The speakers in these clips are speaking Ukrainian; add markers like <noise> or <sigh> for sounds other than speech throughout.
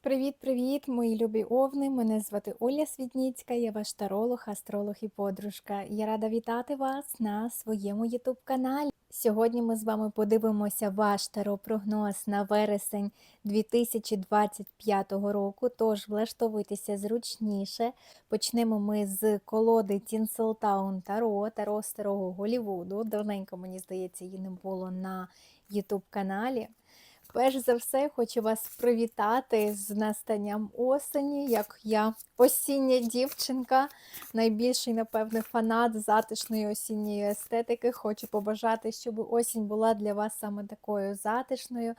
Привіт-привіт, мої любі овни! Мене звати Оля Світніцька, я ваш таролог, астролог і подружка. Я рада вітати вас на своєму ютуб каналі. Сьогодні ми з вами подивимося ваш таро-прогноз на вересень 2025 року. Тож влаштовуйтеся зручніше. Почнемо ми з колоди Тінселтаун Таро, Таро Старого Голівуду. Давненько, мені здається, її не було на ютуб каналі. Перш за все, хочу вас привітати з настанням осені, як я осіння дівчинка, найбільший, напевне, фанат затишної осінньої естетики. Хочу побажати, щоб осінь була для вас саме такою затишною,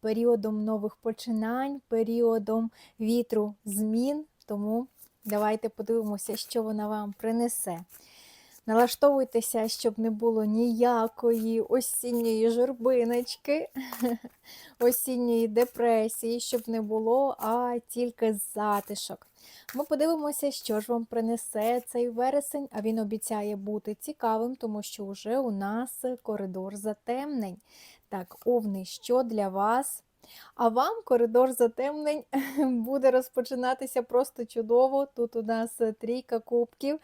періодом нових починань, періодом вітру змін. Тому давайте подивимося, що вона вам принесе. Налаштовуйтеся, щоб не було ніякої осінньої журбиночки, <laughs> осінньої депресії, щоб не було, а тільки затишок. Ми подивимося, що ж вам принесе цей вересень, а він обіцяє бути цікавим, тому що вже у нас коридор затемнень. Так, овни, що для вас? А вам коридор затемнень <laughs> буде розпочинатися просто чудово. Тут у нас трійка кубків.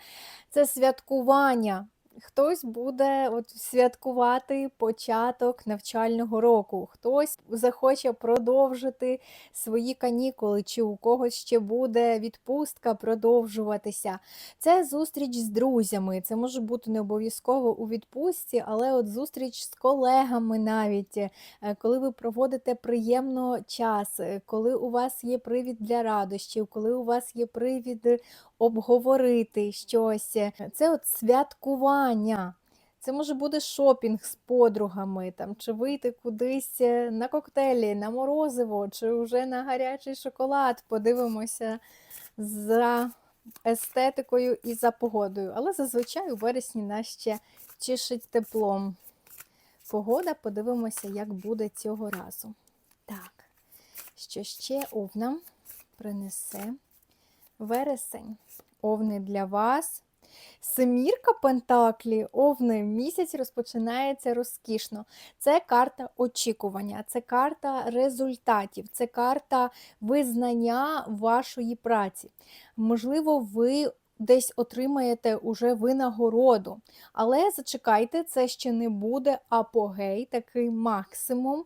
Це святкування. Хтось буде от святкувати початок навчального року, хтось захоче продовжити свої канікули, чи у когось ще буде відпустка продовжуватися. Це зустріч з друзями. Це може бути не обов'язково у відпустці, але от зустріч з колегами навіть, е, коли ви проводите приємно час, е, коли у вас є привід для радощів, коли у вас є привід обговорити щось. Це от святкування. Це може бути шопінг з подругами, там, чи вийти кудись е, на коктейлі, на морозиво, чи вже на гарячий шоколад. Подивимося за естетикою і за погодою. Але зазвичай у вересні нас ще тішить теплом. Погода, подивимося, як буде цього разу. Так, що ще овнам принесе вересень. Овни для вас. Семірка Пентаклі, овни, місяць розпочинається розкішно. Це карта очікування, це карта результатів, це карта визнання вашої праці. Можливо, ви десь отримаєте уже винагороду. Але зачекайте, це ще не буде апогей, такий максимум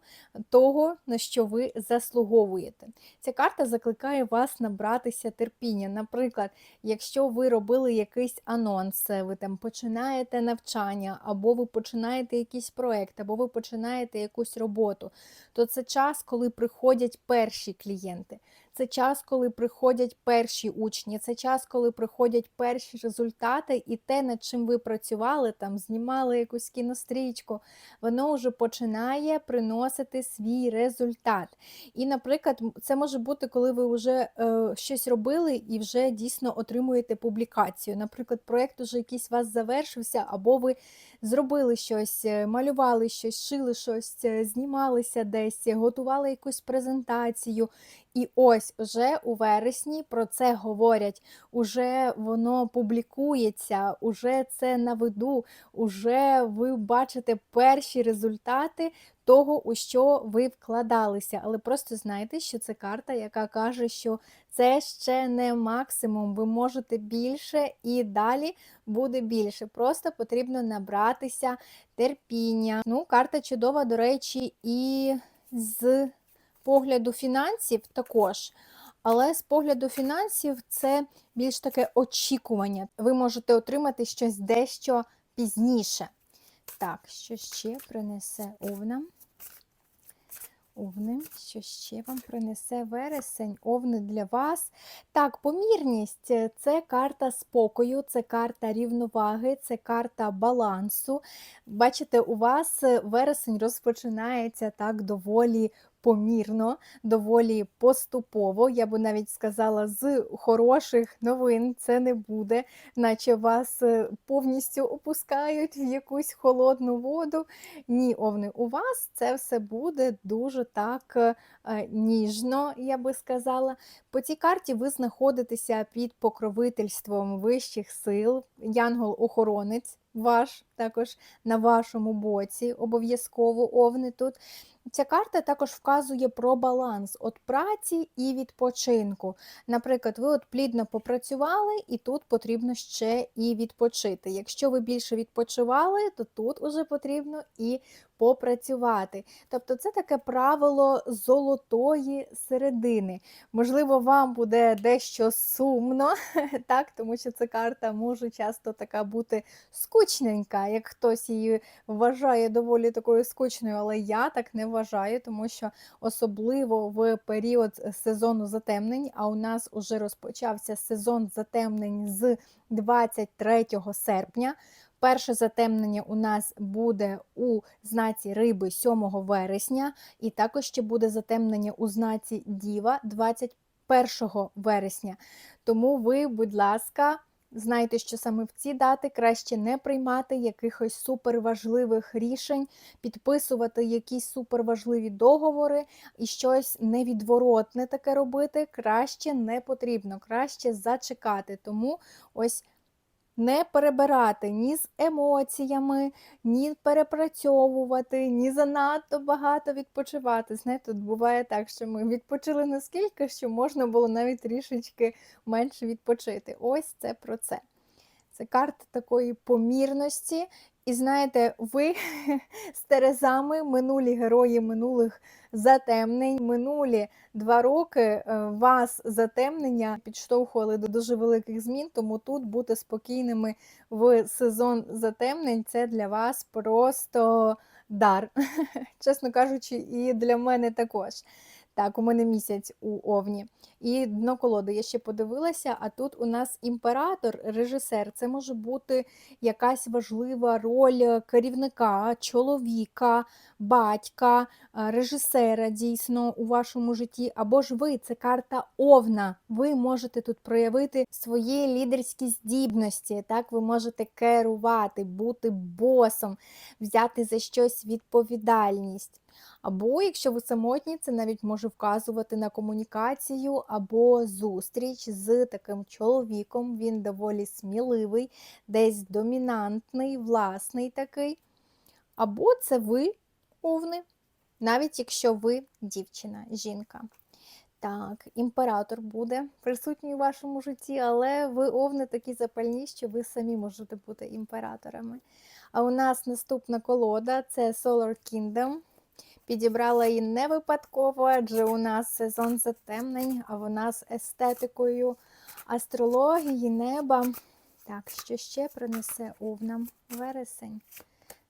того, на що ви заслуговуєте. Ця карта закликає вас набратися терпіння. Наприклад, якщо ви робили якийсь анонс, ви там починаєте навчання, або ви починаєте якийсь проект, або ви починаєте якусь роботу, то це час, коли приходять перші клієнти. Це час, коли приходять перші учні, це час, коли приходять перші результати, і те, над чим ви працювали, там знімали якусь кінострічку, воно вже починає приносити свій результат. І, наприклад, це може бути, коли ви вже е, щось робили і вже дійсно отримуєте публікацію. Наприклад, проєкт уже якийсь у вас завершився, або ви зробили щось, е, малювали щось, шили щось, е, знімалися десь, готували якусь презентацію. І ось уже у вересні про це говорять, уже воно публікується, уже це на виду, уже ви бачите перші результати того, у що ви вкладалися. Але просто знайте, що це карта, яка каже, що це ще не максимум. Ви можете більше і далі буде більше. Просто потрібно набратися терпіння. Ну, карта чудова, до речі, і з погляду фінансів також. Але з погляду фінансів це більш таке очікування. Ви можете отримати щось дещо пізніше. Так, що ще принесе овнам? Овни, що ще вам принесе вересень, овни для вас. Так, помірність це карта спокою, це карта рівноваги, це карта балансу. Бачите, у вас вересень розпочинається так доволі помірно, доволі поступово. Я би навіть сказала, з хороших новин це не буде, наче вас е, повністю опускають в якусь холодну воду. Ні, овни, у вас це все буде дуже так е, ніжно, я би сказала. По цій карті ви знаходитеся під покровительством вищих сил, янгол-охоронець ваш також на вашому боці, обов'язково овни тут. Ця карта також вказує про баланс от праці і відпочинку. Наприклад, ви от плідно попрацювали, і тут потрібно ще і відпочити. Якщо ви більше відпочивали, то тут уже потрібно і попрацювати. Тобто це таке правило золотої середини. Можливо, вам буде дещо сумно, <laughs> так, тому що ця карта може часто така бути скучненька, як хтось її вважає доволі такою скучною, але я так не вважаю, тому що особливо в період сезону затемнень, а у нас вже розпочався сезон затемнень з 23 серпня. Перше затемнення у нас буде у знаці риби 7 вересня, і також ще буде затемнення у знаці Діва 21 вересня. Тому ви, будь ласка, знайте, що саме в ці дати краще не приймати якихось суперважливих рішень, підписувати якісь суперважливі договори і щось невідворотне таке робити краще не потрібно, краще зачекати. Тому ось не перебирати ні з емоціями, ні перепрацьовувати, ні занадто багато відпочивати. Знаєте, тут буває так, що ми відпочили наскільки, що можна було навіть трішечки менше відпочити. Ось це про це. Це карта такої помірності. І знаєте, ви <laughs> з Терезами, минулі герої минулих затемнень, минулі два роки е, вас затемнення підштовхували до дуже великих змін, тому тут бути спокійними в сезон затемнень це для вас просто дар, <laughs> чесно кажучи, і для мене також. Так, у мене місяць у Овні. І дно колоди я ще подивилася, а тут у нас імператор, режисер. Це може бути якась важлива роль керівника, чоловіка, батька, режисера дійсно у вашому житті. Або ж ви, це карта Овна. Ви можете тут проявити свої лідерські здібності. Так, ви можете керувати, бути босом, взяти за щось відповідальність. Або, якщо ви самотні, це навіть може вказувати на комунікацію або зустріч з таким чоловіком. Він доволі сміливий, десь домінантний, власний такий. Або це ви, овни, навіть якщо ви дівчина, жінка. Так, імператор буде присутній у вашому житті, але ви овни такі запальні, що ви самі можете бути імператорами. А у нас наступна колода це Solar Kingdom. Підібрала її не випадково, адже у нас сезон затемнень, а вона з естетикою астрології, неба. Так, що ще принесе овнам вересень?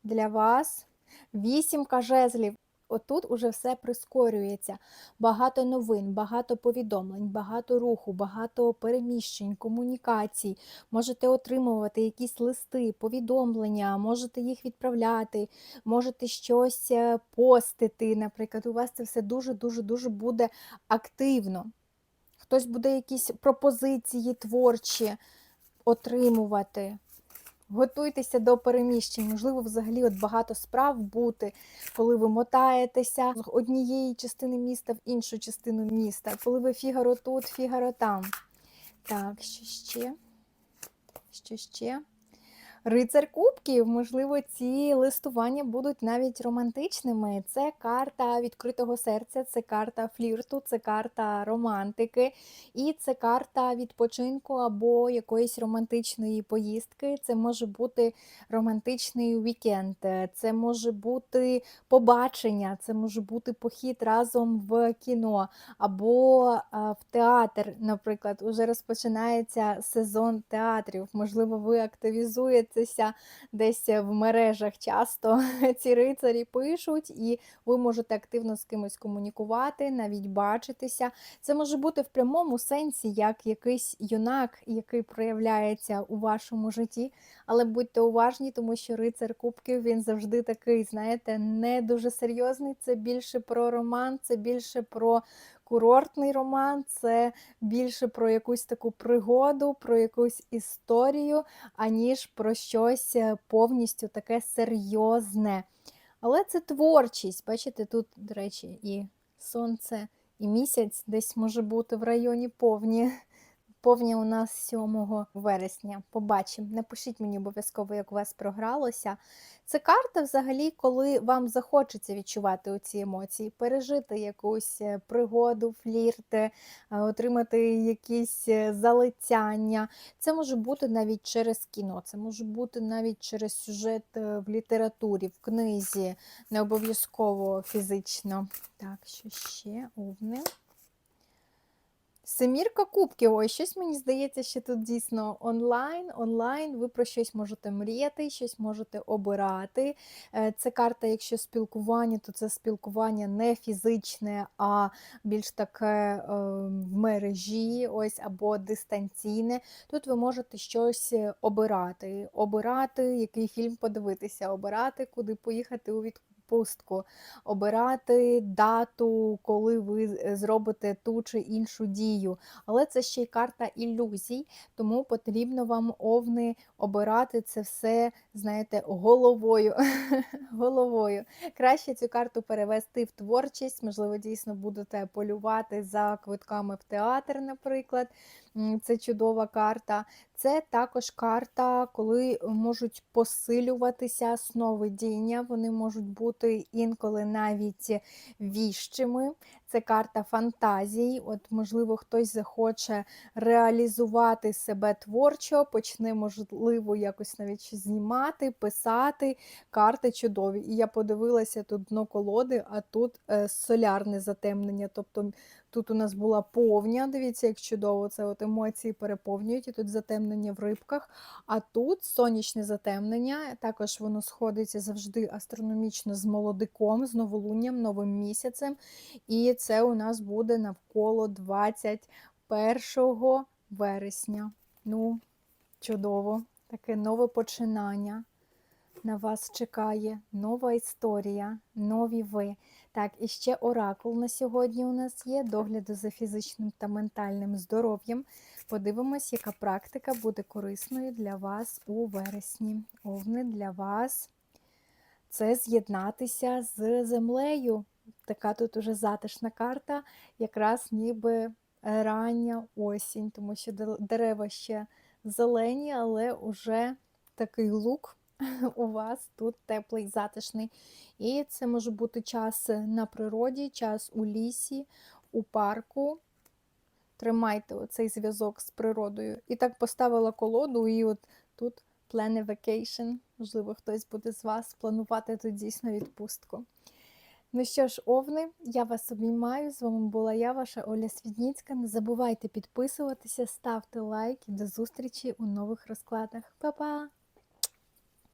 Для вас вісімка жезлів отут уже все прискорюється. Багато новин, багато повідомлень, багато руху, багато переміщень, комунікацій. Можете отримувати якісь листи, повідомлення, можете їх відправляти, можете щось е, постити. Наприклад, у вас це все дуже-дуже дуже буде активно. Хтось буде якісь пропозиції творчі отримувати. Готуйтеся до переміщень, можливо, взагалі от багато справ бути, коли ви мотаєтеся з однієї частини міста в іншу частину міста, коли ви фігаро тут, фігаро там. Так, що ще? Що ще? Рицар Кубків, можливо, ці листування будуть навіть романтичними. Це карта відкритого серця, це карта флірту, це карта романтики, і це карта відпочинку або якоїсь романтичної поїздки. Це може бути романтичний вікенд, це може бути побачення, це може бути похід разом в кіно або в театр, наприклад, уже розпочинається сезон театрів. Можливо, ви активізуєте дивитися десь в мережах часто <laughs> ці рицарі пишуть, і ви можете активно з кимось комунікувати, навіть бачитися. Це може бути в прямому сенсі як якийсь юнак, який проявляється у вашому житті. Але будьте уважні, тому що рицар Кубків він завжди такий, знаєте, не дуже серйозний. Це більше про роман, це більше про курортний роман це більше про якусь таку пригоду, про якусь історію, аніж про щось е, повністю таке серйозне. Але це творчість. Бачите, тут, до речі, і сонце, і місяць десь може бути в районі повні. Повня у нас 7 вересня. Побачимо. Напишіть мені обов'язково, як у вас програлося. Це карта, взагалі, коли вам захочеться відчувати оці емоції, пережити якусь е, пригоду, флірт, е, отримати якісь е, залицяння. Це може бути навіть через кіно, це може бути навіть через сюжет в літературі, в книзі, не обов'язково фізично. Так, що ще? Овни. Семірка кубків. Ой, щось мені здається, що тут дійсно онлайн. Онлайн ви про щось можете мріяти, щось можете обирати. Е, Це карта, якщо спілкування, то це спілкування не фізичне, а більш таке е, в мережі, ось або дистанційне. Тут ви можете щось е, обирати, обирати, який фільм подивитися, обирати, куди поїхати у відпустку відпустку, обирати дату, коли ви е, зробите ту чи іншу дію. Але це ще й карта ілюзій, тому потрібно вам овни обирати це все, знаєте, головою. <laughs> головою. Краще цю карту перевести в творчість, можливо, дійсно будете полювати за квитками в театр, наприклад. Це чудова карта. Це також карта, коли можуть посилюватися сновидіння, вони можуть бути інколи навіть віщими. Це карта фантазій. От, можливо, хтось захоче реалізувати себе творчо, почне, можливо, якось навіть знімати, писати. Карти чудові. І я подивилася тут дно колоди, а тут е, солярне затемнення. Тобто тут у нас була повня. Дивіться, як чудово, це от емоції переповнюють, і тут затемнення в рибках. А тут сонячне затемнення, також воно сходиться завжди астрономічно з молодиком, з новолунням, новим місяцем. І це у нас буде навколо 21 вересня. Ну, чудово, таке нове починання. На вас чекає нова історія, нові ви. Так, і ще оракул на сьогодні у нас є догляду за фізичним та ментальним здоров'ям. Подивимось, яка практика буде корисною для вас у вересні. Овни для вас це з'єднатися з землею. Така тут уже затишна карта, якраз ніби рання осінь, тому що дерева ще зелені, але уже такий лук <laughs> у вас тут теплий, затишний. І це може бути час на природі, час у лісі, у парку. Тримайте оцей зв'язок з природою. І так поставила колоду, і от тут plan vacation. Можливо, хтось буде з вас планувати тут дійсно відпустку. Ну що ж, овни, я вас обіймаю. З вами була я, ваша Оля Свідніцька. Не забувайте підписуватися, ставте лайк і до зустрічі у нових розкладах. Па-па!